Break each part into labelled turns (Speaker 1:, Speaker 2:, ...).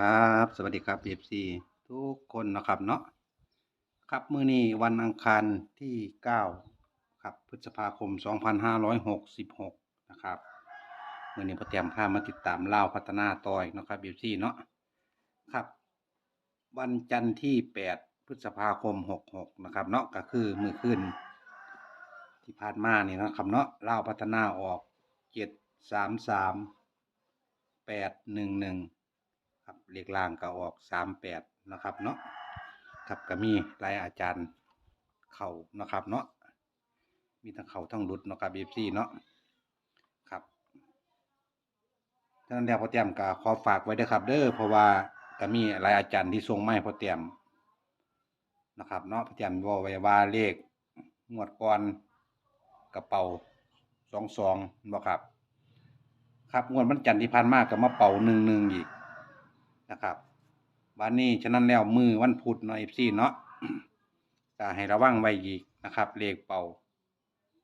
Speaker 1: ครับ สวัสดีครับ FC ทุกคนนะครับเนาะครับมื้อนี้วันอังคารที่9ครับพฤษภาคม2566นะครับมื้อนี้พอเตรียมพามาติดตามเล่าพัฒนาต่อยนะครับ FC เนาะครับ วันจันทร์ที่8พฤษภาคม66นะครับเนาะก็คือมื้อคืนที่ผ่านมานี่เนะครับเนาะเล่าพัฒนาออก733 811ครับ เลขล่างก็ออกสามแปดนะครับเนาะครับก็มีหลายอาจารย์เข่านะครับเนาะมีทั้งเข่าทั้งหลุดนะครับเอฟซีเนาะครับฉะนั้นแล้วพอเตรียมก็ขอฝากไว้ด้วยครับ เด้อเพราะว่าก็มีหลายอาจารย์ที่ส่งไมาให้พอเตรียมนะครับเนาะพอเตรียมบอกไว้ว่าเลขงวดก่อนกระเป๋าสองสองบ่ครับ ครับงวดวันจันทร์ที่ผ่านมาก็มาเป่าหนึ่งหนึ่งอีก นะครับวันนี้ฉะนั้นแล้วมือวันพุธเนาะเอฟซีเนาะก็ให้ระวังไว้อีกนะครับ เลขเป่า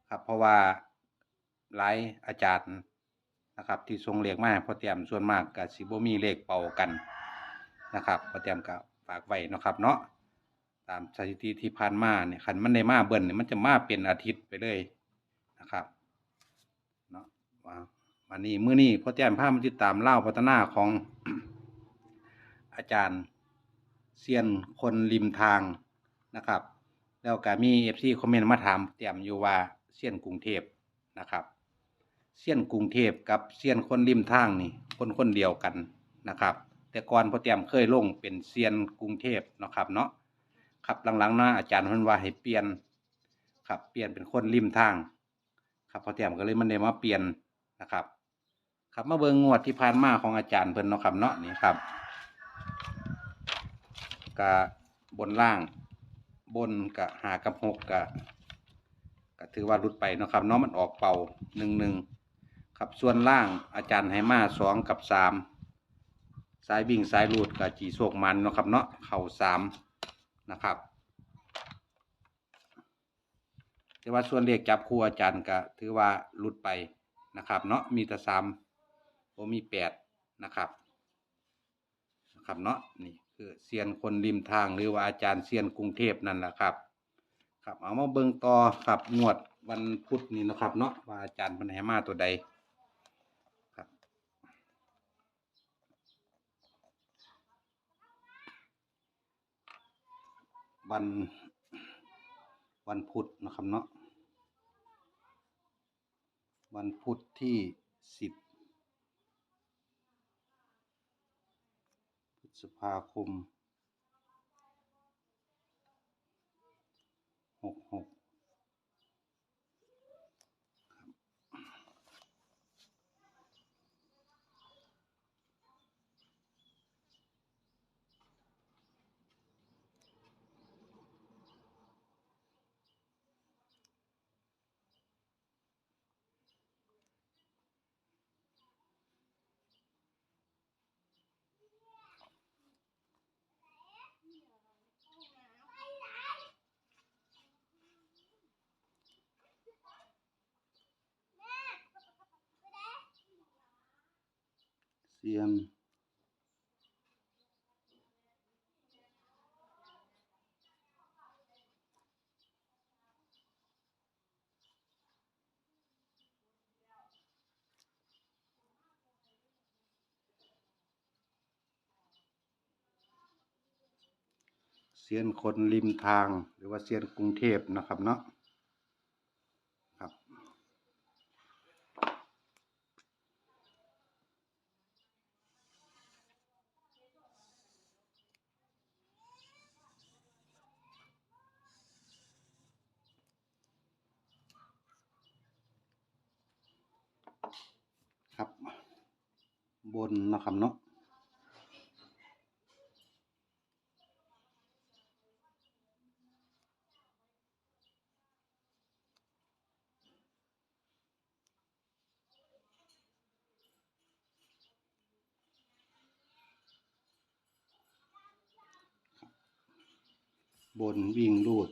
Speaker 1: ครับ เพราะว่าหลายอาจารย์นะครับ ที่ทรงเลขมาให้พอเตรียมส่วนมากกับสิโบมีเลขเป่ากันนะครับพอเตรียมก็ฝากไว้เนาะครับ เนาะตามสถิติที่ผ่านมาเนี่ยคันมันได้มาเบิ่นเนี่ยมันจะมาเป็นอาทิตย์ไปเลยนะครับเนาะว่าวันนี้มื้อนี้พอเตรียมพามาติดตามเล่าพัฒนาของ อาจารย์เซียนคนริมทางนะครับ แล้วก็มีเอฟซีคอมเมนต์มาถามเตรียมอยู่ว่าเซียนกรุงเทพนะครับเซียนกรุงเทพกับเซียนคนริมทางนี่คนคนเดียวกันนะครับ แต่ก่อนพอเตรียมเคยลงเป็นเซียนกรุงเทพนะครับเนาะครับหลังๆนะอาจารย์เพิ่นว่าให้เปลี่ยนครับเปลี่ยนเป็นคนริมทางครับพอเตรียมก็เลยมันได้มาเปลี่ยนนะครับ ครับมาเบิงงวดที่ผ่านมาของอาจารย์เพิ่นเนาะครับเนาะนี่ครับ กะบนล่าง บนกะหากับหกกะกะถือว่ารุดไปนะครับเนาะมันออกเป่าหนึ่งหนึ่งครับส่วนล่างอาจารย์ให้มาสองกับสามสายวิ่งสายรูดกะจีโศกมันนะครับเนาะเข่าสามนะครับแต่ว่าส่วนเลขจับคู่อาจารย์ก็ถือว่าหลุดไปนะครับเนาะมีแต่สามโอมีแปดนะครับนะครับเนาะนี่ คือเซียนคนริมทางหรือว่าอาจารย์เซียนกรุงเทพนั่นแหละครับ ครับเอามาเบิ่งต่อครับงวดวันพุธนี้นะครับ เนาะว่าอาจารย์เป็นให้มาตัวใดครับ วันวันพุธนะครับเนาะวันพุธที่สิบพฤ ษภาคมหกหก เซียนเซียนคนริมทางหรือว่าเซียนกรุงเทพนะครับเนาะ บนนะครับเนาะบนวิ่งรูด บ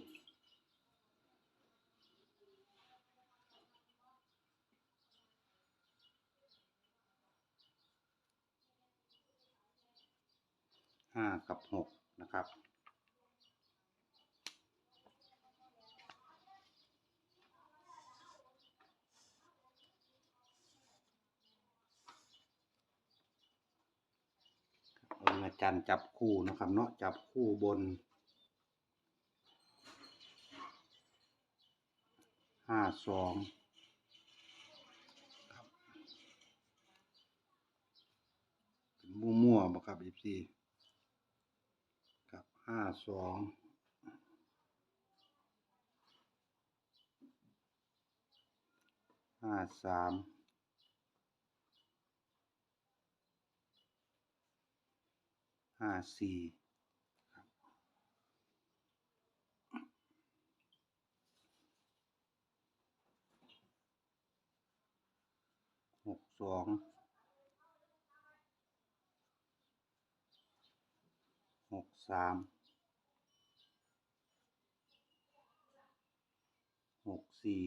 Speaker 1: ห้า กับหกนะครับอาอาจารย์จับคู่นะครับเนาะจับคู่บนห้าสองครับมั่วๆบ่ครับอีพีครับ ห้าสองห้าสามห้าสี่หกสองหกสามหก สี่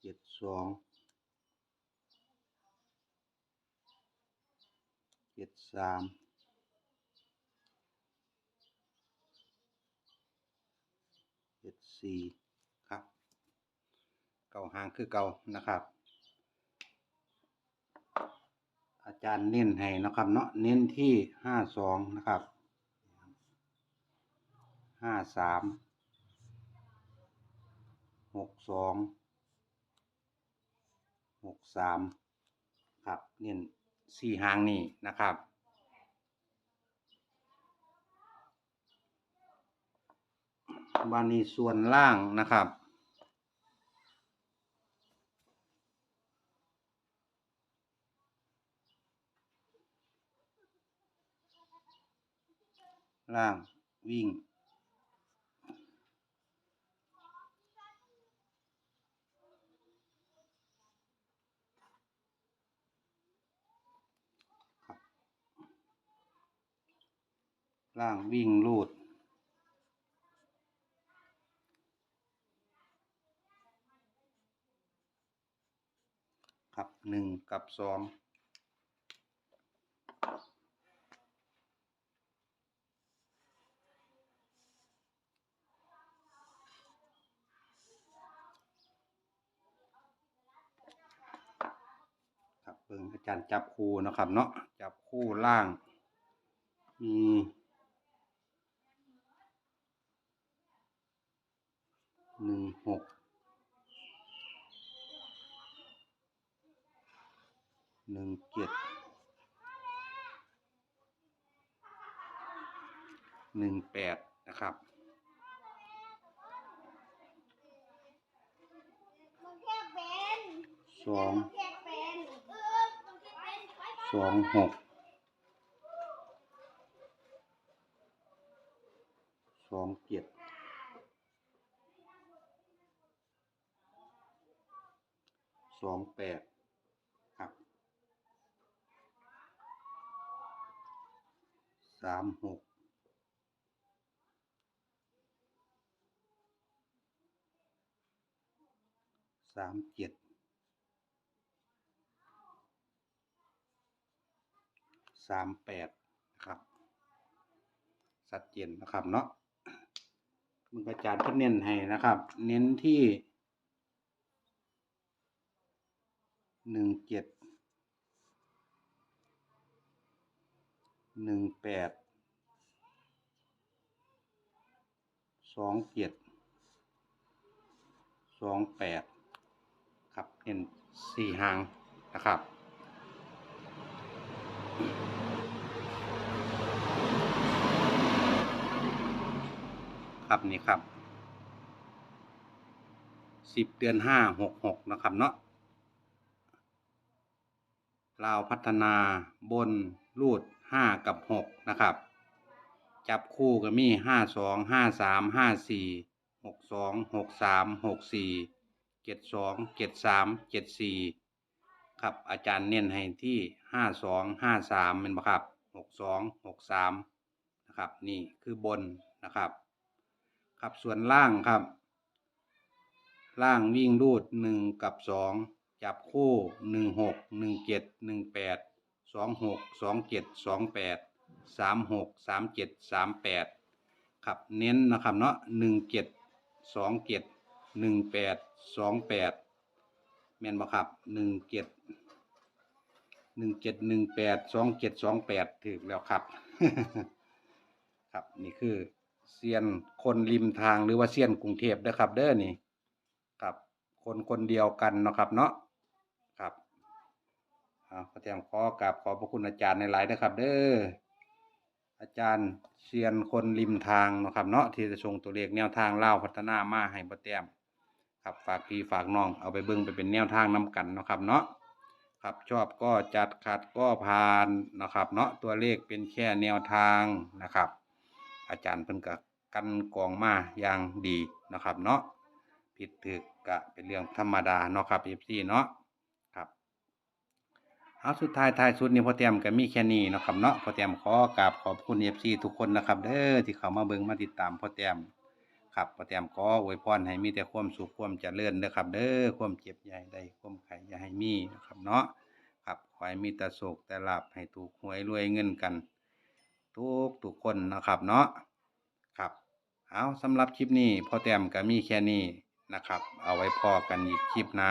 Speaker 1: เจ็ดสองเจ็ดสามเจ็ดสี่ครับ เก่าหางคือเก่านะครับ อาจารย์เน้นให้นะครับเนาะเน้นที่ห้าสองนะครับ ห้าสามหกสองหกสามครับเน้นสี่หางนี่นะครับบานี้ส่วนล่างนะครับ ล่างวิ่ง ล่างวิ่งลูดครับหนึ่งกับสองขับเบิ่งอาจารย์จับคู่นะครับเนาะจับคู่ล่างมี หนึ่งหกหนึ่งเจ็ดหนึ่งแปดนะครับสองสองหกสองเจ็ด สองแปดครับสามหกสามเจ็ดสามแปดนะครับสัดเจนนะครับเนาะมึงอาจารย์เพิ่นเน้นให้นะครับ เน้นที่ หนึ่งเจ็ดหนึ่งแปดสองเจ็ดสองแปดครับเน้นสี่หางนะครับครับนี่ครับสิบเดือนห้าหกหกนะครับเนาะ ลาวพัฒนาบนรูดห้ากับหกนะครับ จับคู่ก็มีห้าสองห้าสามห้าสี่หกสองหกสามหกสี่เจ็ดสองเจ็ดสามเจ็ดสี่ครับอาจารย์เน้นให้ที่ห้าสองห้าสามเป็นปะครับหกสองหกสามนะครับนี่คือบนนะครับ ครับส่วนล่างครับ ล่างวิ่งรูดหนึ่งกับสอง จับคู่หนึ่งหกหนึ่งเจ็ดหนึ่งแปดสองหกสองเจ็ดสองแปดสามหกสามเจ็ดสามแปดครับเน้นนะครับเนาะหนึ่งเจ็ดสองเจ็ดหนึ่งแปดสองแปดแม่นบ่ครับหนึ่งเจ็ดหนึ่งเจ็ดหนึ่งแปดสองเจ็ดสองแปดถึกแล้วครับ ครับนี่คือเซียนคนริมทางหรือว่าเซียนกรุงเทพเด้อครับ เด้อนี่ครับ คนคนเดียวกันเนาะครับเนาะ เอาขอแจมขอกราบขอบพระคุณอาจารย์ในหลายๆนะครับ เด้ออาจารย์เซียนคนริมทางนะครับ เนาะที่จะส่งตัวเลขแนวทางเล่าพัฒนามาให้บ่แต้มครับฝากพี่ฝากน้องเอาไปเบิ่งไปเป็นแนวทางนํกันนะครับ เนาะครับชอบก็จัดขัดก็ผ่านนะครับ เนาะตัวเลขเป็นแค่แนวทางนะครับ อาจารย์เพิ่นก็กันกองมาอย่างดีนะครับ เนาะผิดถึกก็เป็นเรื่องธรรมดาเนาะครับ FC เนาะ เอาสุดท้ายท้ายสุดนี้พ่อแต้มก็มีแค่นี้นะครับเนาะพ่อแต้มขอกราบขอบคุณ FC ทุกคนนะครับเด้อที่เข้ามาเบิ่งมาติดตามพ่อแต้มครับพ่อแต้มขออวยพรให้มีแต่ความสุขความเจริญเด้อครับ เด้อความเจ็บอย่ให้ได้ความไข้อย่าให้มีนะครับเนาะครับขอให้มีแต่โศกแต่ลาบให้ถูกหวยรวยเงินกัน ทุกทุกคนนะครับเนาะครับเอาสำหรับคลิปนี้พ่อแต้มก็มีแค่นี้นะครับ เอาไว้พอกันอีกคลิปหน้า